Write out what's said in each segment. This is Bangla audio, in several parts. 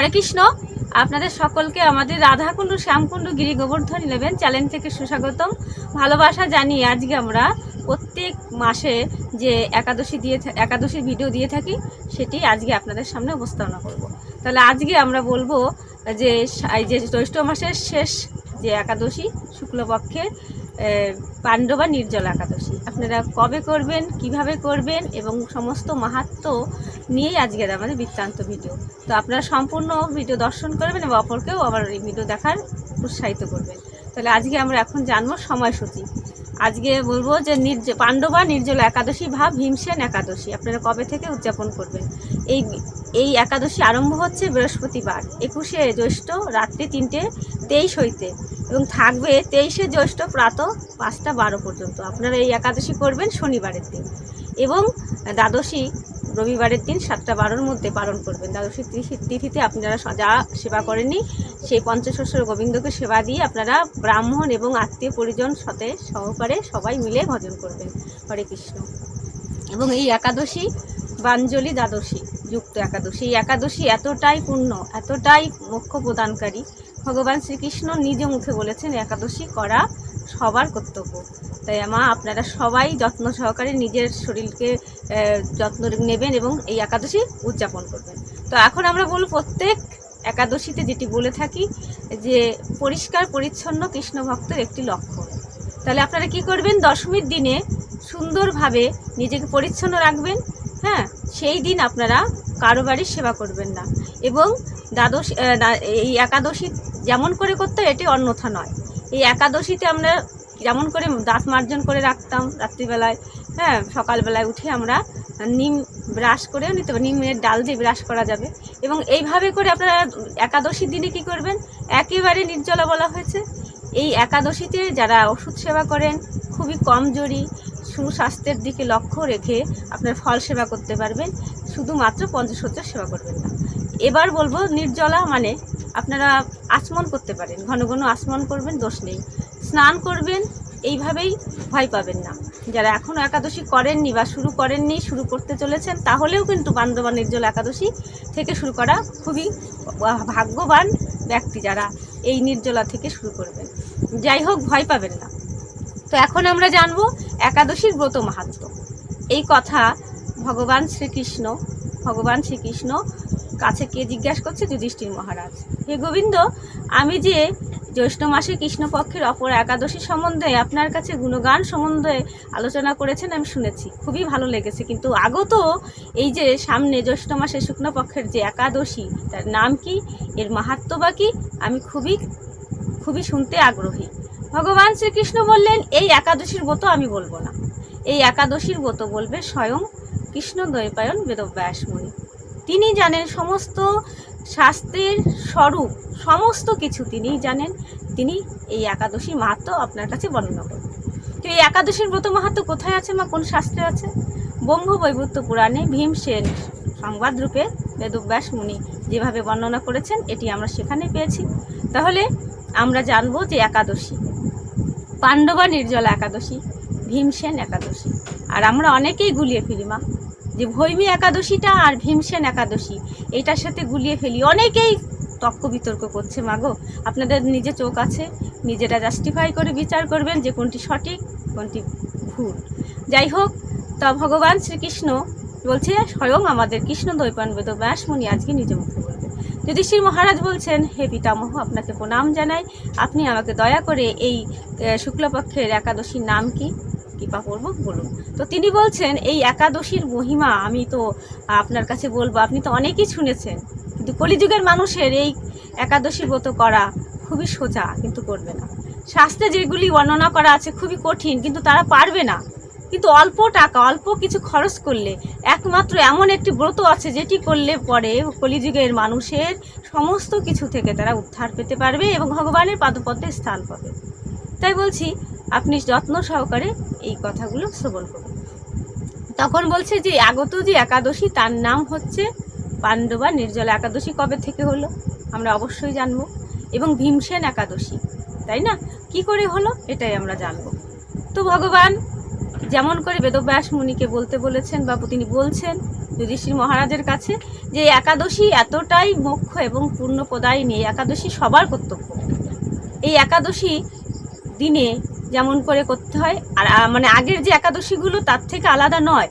হরে কৃষ্ণ। আপনাদের সকলকে আমাদের রাধাকুণ্ড, শ্যামকুণ্ড গিরি গোবর্ধন ইলেভেন চ্যানেল থেকে সুস্বাগতম। ভালোবাসা জানিয়ে আজকে আমরা প্রত্যেক মাসে যে একাদশী দিয়ে একাদশীর ভিডিও দিয়ে থাকি, সেটি আজকে আপনাদের সামনে উপস্থাপনা করব। তাহলে আজকে আমরা বলব যে এই যে জ্যৈষ্ঠ মাসের শেষ যে একাদশী, শুক্লপক্ষের পাণ্ডবা নির্জল একাদশী। আপনারা কবে করবেন, কীভাবে করবেন এবং সমস্ত মাহাত্ম্য নিয়েই আজকের আমাদের বৃত্তান্ত ভিডিও। তো আপনারা সম্পূর্ণ ভিডিও দর্শন করবেন এবং অপরকেও আবার এই ভিডিও দেখার উৎসাহিত করবেন। তাহলে আজকে আমরা এখন জানব সময়সূচি। আজকে বলব যে নির্জ, পাণ্ডবা নির্জল একাদশী ভাব ভীমসেন একাদশী আপনারা কবে থেকে উদযাপন করবেন? এই এই একাদশী আরম্ভ হচ্ছে বৃহস্পতিবার, একুশে জ্যৈষ্ঠ রাত্রি তিনটে তেইশ হইতে। এবং থাকবে তেইশে জ্যৈষ্ঠ প্রাত পাঁচটা বারো পর্যন্ত। আপনারা এই একাদশী করবেন শনিবারের দিন এবং দ্বাদশী রবিবারের দিন সাতটা বারোর মধ্যে পালন করবেন। দ্বাদশী তিথি- তিথিতে আপনারা যা সেবা করেননি, সেই পঞ্চশস্যর গোবিন্দকে সেবা দিয়ে আপনারা ব্রাহ্মণ এবং আত্মীয় পরিজন সাথে সহকারে সবাই মিলে ভজন করবেন। হরে কৃষ্ণ। এবং এই একাদশী বাঞ্জলি দ্বাদশী, যুক্ত একাদশী। এই একাদশী এতটাই পূর্ণ এতটাই মোক্ষ প্রদানকারী ভগবান শ্রীকৃষ্ণ নিজে মুখে বলেছেন, একাদশী করা সবার কর্তব্য। তাই মা আপনারা সবাই যত্ন সহকারে নিজের শরীরকে যত্ন নেবেন এবং এই একাদশী উদযাপন করবেন। তো এখন আমরা বলব, প্রত্যেক একাদশীতে যেটি বলে থাকি যে, পরিষ্কার পরিচ্ছন্ন কৃষ্ণ ভক্তের একটি লক্ষণ। তাহলে আপনারা কি করবেন, দশমীর দিনে সুন্দরভাবে নিজেকে পরিচ্ছন্ন রাখবেন হ্যাঁ? সেই দিন আপনারা কারও বাড়ির সেবা করবেন না। এবং দ্বাদশ এই একাদশী যেমন করে করতে এটি অন্যথা নয়। এই একাদশীতে আমরা যেমন করে দাঁত মার্জন করে রাখতাম রাত্রিবেলায় হ্যাঁ সকালবেলায় উঠে আমরা নিম ব্রাশ করেও নিতে পারি, নিমের ডাল দিয়ে ব্রাশ করা যাবে। এবং এইভাবে করে আপনারা একাদশীর দিনে কি করবেন? একেবারে নির্জলা বলা হয়েছে। এই একাদশীতে যারা ওষুধ সেবা করেন, খুবই কমজোরি, সুস্বাস্থ্যের দিকে লক্ষ্য রেখে আপনার ফল সেবা করতে পারবেন। শুধুমাত্র পঞ্চসজ্জার সেবা করবেন না। এবার বলব নির্জলা মানে আপনারা আচমন করতে পারেন, ঘন ঘন আচমন করবেন, দোষ নেই। স্নান করবেন, এইভাবেই ভয় পাবেন না। যারা এখনও একাদশী করেননি বা শুরু করেননি, শুরু করতে চলেছেন, তাহলেও কিন্তু পাণ্ডবা নির্জল একাদশী থেকে শুরু করা খুবই ভাগ্যবান ব্যক্তি যারা এই নির্জলা থেকে শুরু করবেন। যাই হোক, ভয় পাবেন না। তো এখন আমরা জানব একাদশীর ব্রত মাহাত্ম্য এই কথা ভগবান শ্রীকৃষ্ণ ভগবান শ্রীকৃষ্ণ কাছে কে জিজ্ঞাসা করছে যুধিষ্ঠির মহারাজ। হে গোবিন্দ, আমি যে জ্যৈষ্ঠ মাসে কৃষ্ণপক্ষের অপর একাদশী সম্বন্ধে আপনার কাছে গুণগান সম্বন্ধে আলোচনা করেছেন আমি শুনেছি। খুবই ভালো লেগেছে। কিন্তু আগত এই যে সামনে জ্যৈষ্ঠ মাসে শুক্লপক্ষের যে একাদশী, তার নাম কি? এর মাহাত্ম্য বা কি? আমি খুবই খুবই শুনতে আগ্রহী। ভগবান শ্রীকৃষ্ণ বললেন, এই একাদশীর ব্রত আমি বলব না। এই একাদশীর ব্রত বলবে স্বয়ং কৃষ্ণ দ্বৈপায়ন বেদব্যাস মুনি তিনি জানেন সমস্ত শাস্ত্রের স্বরূপ, সমস্ত কিছু তিনিই জানেন। তিনি এই একাদশী মাহাত্ম আপনার কাছে বর্ণনা করবেন তো এই একাদশীর ব্রত মাহাত্ম কোথায় আছে মা কোন শাস্ত্রে আছে? ব্রহ্ম বৈবত্য পুরাণে ভীমসেন সংবাদ রূপে বেদব্যাস মুনি যেভাবে বর্ণনা করেছেন, এটি আমরা সেখানে পেয়েছি। তাহলে আমরা জানব যে একাদশী, পাণ্ডবা নির্জলা একাদশী ভীমসেন একাদশী। আর আমরা অনেকেই গুলিয়ে ফেলি, মা। যে ভৈমী একাদশীটা আর ভীমসেন একাদশী এইটার সাথে গুলিয়ে ফেলি অনেকেই তর্ক বিতর্ক করছে মাগো আপনাদের নিজে চোখ আছে, নিজেরা জাস্টিফাই করে বিচার করবেন যে কোনটি সঠিক, কোনটি ভুল। যাই হোক, তা ভগবান শ্রীকৃষ্ণ বলছে, স্বয়ং আমাদের কৃষ্ণ দৈপান বেদ ব্যাসমণি আজকে নিজে মুখে বলবে। যুধিষ্ঠির মহারাজ বলছেন, হে পিতামহ, আপনাকে প্রণাম জানাই। আপনি আমাকে দয়া করে এই শুক্লপক্ষের একাদশীর নাম কি? কৃপাপূর্বক বলুন। তো তিনি বলছেন, এই একাদশীর মহিমা আমি তো আপনার কাছে বলব, আপনি তো অনেকেই শুনেছেন। কিন্তু কলিযুগের মানুষের এই একাদশী ব্রত করা খুবই সোজা, কিন্তু করবে না। শাস্ত্রে যেগুলি বর্ণনা করা আছে খুবই কঠিন, কিন্তু তারা পারবে না। কিন্তু অল্প টাকা, অল্প কিছু খরচ করলে, একমাত্র এমন একটি ব্রত আছে, যেটি করলে পরে কলিযুগের মানুষের সমস্ত কিছু থেকে তারা উদ্ধার পেতে পারবে এবং ভগবানের পাদপদ্মে স্থান পাবে। তাই বলছি আপনি যত্ন সহকারে এই কথাগুলো শ্রবণ করুন। তখন বলছে যে, আগত যে একাদশী, তার নাম হচ্ছে পাণ্ডবা নির্জলা একাদশী কবে থেকে হলো? আমরা অবশ্যই জানব। এবং ভীমসেন একাদশী, তাই না? কি করে হলো? এটাই আমরা জানব। তো ভগবান যেমন করে বেদব্যাস মুনিকে বলতে বলেছেন বা তিনি বলছেন যুধিষ্ঠির মহারাজের কাছে যে, একাদশী এতটাই মুখ্য এবং পূর্ণ প্রদায়িনী এই একাদশী সবার কর্তব্য। এই একাদশী দিনে যেমন করে করতে হয়। আর মানে আগের যে একাদশীগুলো তার থেকে আলাদা নয়।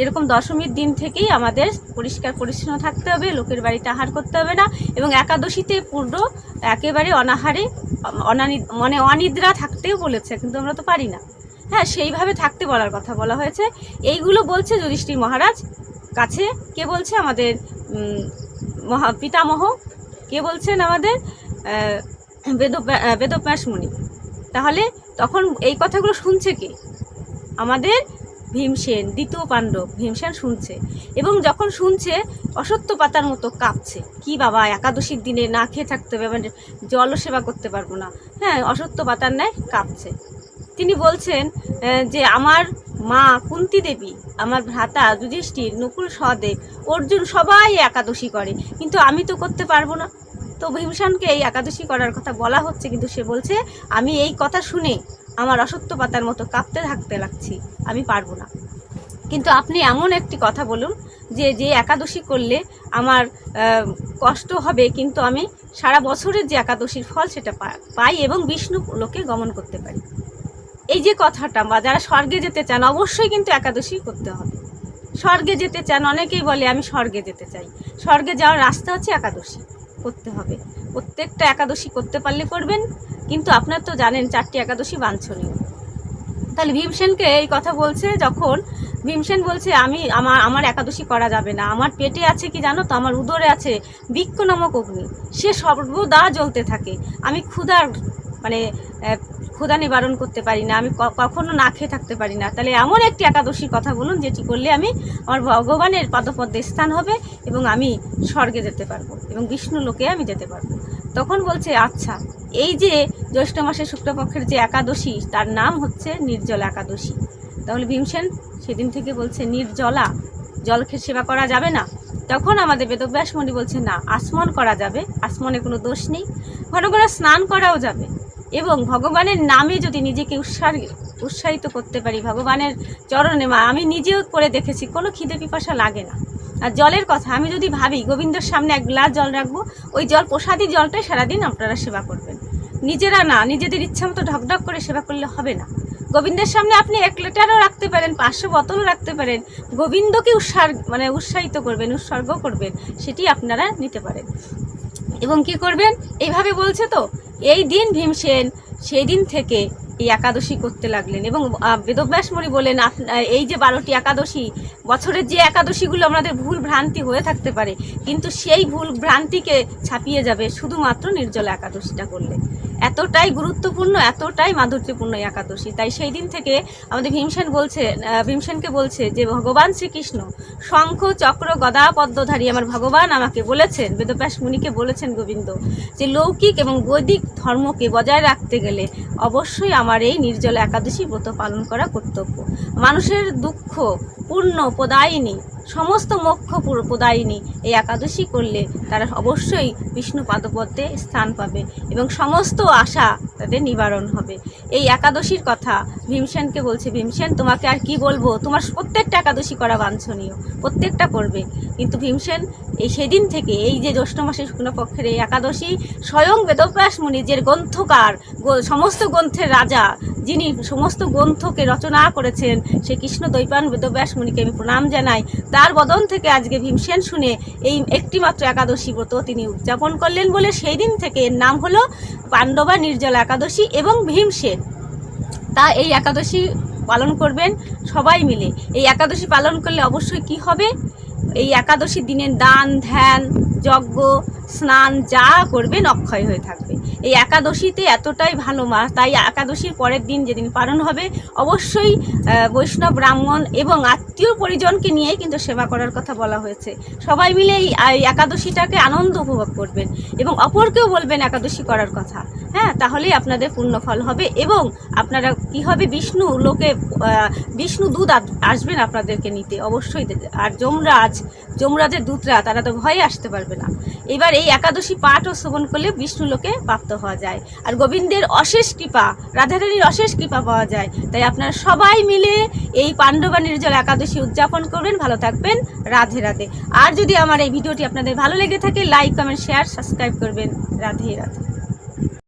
এরকম দশমীর দিন থেকেই আমাদের পরিষ্কার পরিচ্ছন্ন থাকতে হবে, লোকের বাড়িতে আহার করতে হবে না এবং একাদশীতে পূর্ণ একেবারে অনাহারে, অনানি মানে অনিদ্রা থাকতেও বলেছে, কিন্তু আমরা তো পারি না। হ্যাঁ সেইভাবে থাকতে বলার কথা বলা হয়েছে। এইগুলো বলছে যুধিষ্ঠির মহারাজ। কাছে কে বলছে? আমাদের মহা, পিতামহ। কে বলছেন আমাদের? বেদ বেদব্যাস মুনি। তাহলে তখন এই কথাগুলো শুনছে কে? আমাদের ভীমসেন দ্বিতীয় পাণ্ডব ভীমসেন শুনছে। এবং যখন শুনছে, অসত্য পাতার মতো কাঁপছে। কি বাবা, একাদশীর দিনে না খেয়ে থাকতে হবে মানে জলও সেবা করতে পারব না। হ্যাঁ অসত্য পাতার ন্যায় কাঁপছে। তিনি বলছেন যে আমার মা কুন্তি দেবী, আমার ভ্রাতা যুধিষ্ঠির, নকুল সহদেব, অর্জুন সবাই একাদশী করে, কিন্তু আমি তো করতে পারব না। তো ভীমসেনকে এই একাদশী করার কথা বলা হচ্ছে, কিন্তু সে বলছে, আমি এই কথা শুনে আমার অসত্য পাতার মতো কাঁপতে থাকতে লাগছি, আমি পারব না। কিন্তু আপনি এমন একটি কথা বলুন, যে যে একাদশী করলে আমার কষ্ট হবে, কিন্তু আমি সারা বছরের যে একাদশীর ফল সেটা পাই এবং বিষ্ণু লোকে গমন করতে পারি। এই যে কথাটা, বা যারা স্বর্গে যেতে চান, অবশ্যই কিন্তু একাদশী করতে হবে। স্বর্গে যেতে চান, অনেকেই বলে, আমি স্বর্গে যেতে চাই। স্বর্গে যাওয়ার রাস্তা হচ্ছে একাদশী। করতে হবে। প্রত্যেকটা একাদশী করতে পারলে করবেন, কিন্তু আপনার তো জানেন চারটি একাদশী বাঞ্ছনীয়। তাহলে ভীমসেনকে এই কথা বলছে যখন ভীমসেন বলছে, আমি আমার আমার একাদশী করা যাবে না। আমার পেটে আছে কি জানো তো? আমার উদরে আছে বৃক্ষ নামক অগ্নি। সে সর্বদা জ্বলতে থাকে। আমি ক্ষুধার মানে ক্ষুধা নিবারণ করতে পারি না, আমি কখনো না খেয়ে থাকতে পারি না। তাহলে এমন একটি একাদশীর কথা বলুন, যেটি করলে আমি আমার ভগবানের পাদপদ্মে স্থান হবে এবং আমি স্বর্গে যেতে পারব এবং বিষ্ণু লোকে আমি যেতে পারব। তখন বলছে আচ্ছা এই যে জ্যৈষ্ঠ মাসের শুক্লপক্ষের যে একাদশী, তার নাম হচ্ছে নির্জলা একাদশী। তাহলে ভীমসেন সেদিন থেকে বলছে, নির্জলা জল খেয়ে সেবা করা যাবে না। তখন আমাদের বেদব্যাস মুনি বলছে, না, আসমন করা যাবে, আসমনে কোনো দোষ নেই। ঘন ঘন স্নান করাও যাবে। এবং ভগবানের নামে যদি নিজেকে উৎসাহ উৎসাহিত করতে পারি, ভগবানের চরণে মা, আমি নিজেও করে দেখেছি, কোনো খিদে পিপাসা লাগে না। আর জলের কথা, আমি যদি ভাবি, গোবিন্দর সামনে এক গ্লাস জল রাখব, ওই জল, প্রসাদী জলটাই সারাদিন আপনারা সেবা করবেন। নিজেরা না, নিজেদের ইচ্ছা মতো ঢকঢক করে সেবা করলে হবে না। গোবিন্দের সামনে আপনি এক লিটারও রাখতে পারেন, পাঁচশো বোতলও রাখতে পারেন, গোবিন্দকে উৎসার মানে উৎসাহিত করবেন, উৎসর্গ করবেন, সেটি আপনারা নিতে পারেন। এবং কি করবেন? এইভাবে বলছে তো এই দিন ভীমসেন সেই দিন থেকে এই একাদশী করতে লাগলেন এবং বেদব্যাসমণি বলেন এই যে বারোটি একাদশী, বছরের যে একাদশীগুলো আমাদের ভুল ভ্রান্তি হয়ে থাকতে পারে, কিন্তু সেই ভুল ভ্রান্তিকে ছাপিয়ে যাবে শুধুমাত্র নির্জলা একাদশীটা করলে। এতটাই গুরুত্বপূর্ণ, এতটাই মাধুর্যপূর্ণ একাদশী। তাই সেই দিন থেকে আমাদের ভীমসেন বলছে ভীমসেনকে বলছে যে, ভগবান শ্রীকৃষ্ণ, শঙ্খ, চক্র, গদা, পদ্মধারী আমার ভগবান আমাকে বলেছেন, বেদব্যাস মুনিকে বলেছেন গোবিন্দ, যে লৌকিক এবং বৈদিক ধর্মকে বজায় রাখতে গেলে অবশ্যই আমার এই নির্জলা একাদশী ব্রত পালন করা কর্তব্য। মানুষের দুঃখ, পূর্ণ প্রদায়িনী সমস্ত মোক্ষ পুর- প্রদায়িনী এই একাদশী করলে তারা অবশ্যই বিষ্ণু পাদপদ্মে স্থান পাবে এবং সমস্ত আশা তাদের নিবারণ হবে। এই একাদশীর কথা ভীমসেনকে বলছে, ভীমসেন, তোমাকে আর কি বলব? তোমার প্রত্যেকটা একাদশী করা বাঞ্ছনীয়। প্রত্যেকটা করবে। কিন্তু ভীমসেন এই সেদিন থেকে এই যে জ্যৈষ্ঠ মাসের শুক্লপক্ষের এই একাদশী স্বয়ং বেদব্যাস মুনি যে গ্রন্থকার সমস্ত গ্রন্থের রাজা, যিনি সমস্ত গ্রন্থকে রচনা করেছেন সে কৃষ্ণ দৈপান বেদব্যাস মুনিকে আমি প্রণাম জানাই। তার বদন থেকে আজকে ভীমসেন শুনে এই একটিমাত্র একাদশী ব্রত তিনি উদযাপন করলেন বলে সেই দিন থেকে এর নাম হলো পাণ্ডবা নির্জলা একাদশী এবং ভীমসেন তা এই একাদশী পালন করবেন সবাই মিলে। এই একাদশী পালন করলে অবশ্যই কি হবে? এই একাদশী দিনের দান ধ্যান যজ্ঞ স্নান যা করবেন অক্ষয় হয়ে থাকবে। এই একাদশীতে এতটাই ভালো মাস তাই একাদশীর পরের দিন যেদিন পালন হবে, অবশ্যই বৈষ্ণব, ব্রাহ্মণ এবং আত্মীয় পরিজনকে নিয়ে কিন্তু সেবা করার কথা বলা হয়েছে। সবাই মিলে এই একাদশীটাকে আনন্দ উপভোগ করবেন এবং অপরকেও বলবেন একাদশী করার কথা। হ্যাঁ তাহলেই আপনাদের পূর্ণ ফল হবে এবং আপনারা কি হবে, বিষ্ণু লোকে বিষ্ণু আস- আসবেন আপনাদেরকে নিতে। অবশ্যই আর যমরাজ, যমরাজের দূতরা, তারা তো ভয়ে আসতে পারবে না। এবার এই একাদশী পাঠ ও শ্রবণ করলে বিষ্ণু লোকে প্রাপ্ত প্রাপ্ত হওয়া যায়। আর গোবিন্দের অশেষ কৃপা, রাধারানীর অশেষ কৃপা পাওয়া যায়। তাই আপনারা সবাই মিলে এই পাণ্ডবা নির্জল একাদশী উদযাপন করবেন। ভালো থাকবেন। রাধে রাধে। আর যদি আমার এই ভিডিওটি আপনাদের ভালো লেগে থাকে লাইক কমেন্ট শেয়ার সাবস্ক্রাইব করবেন। রাধে রাধে।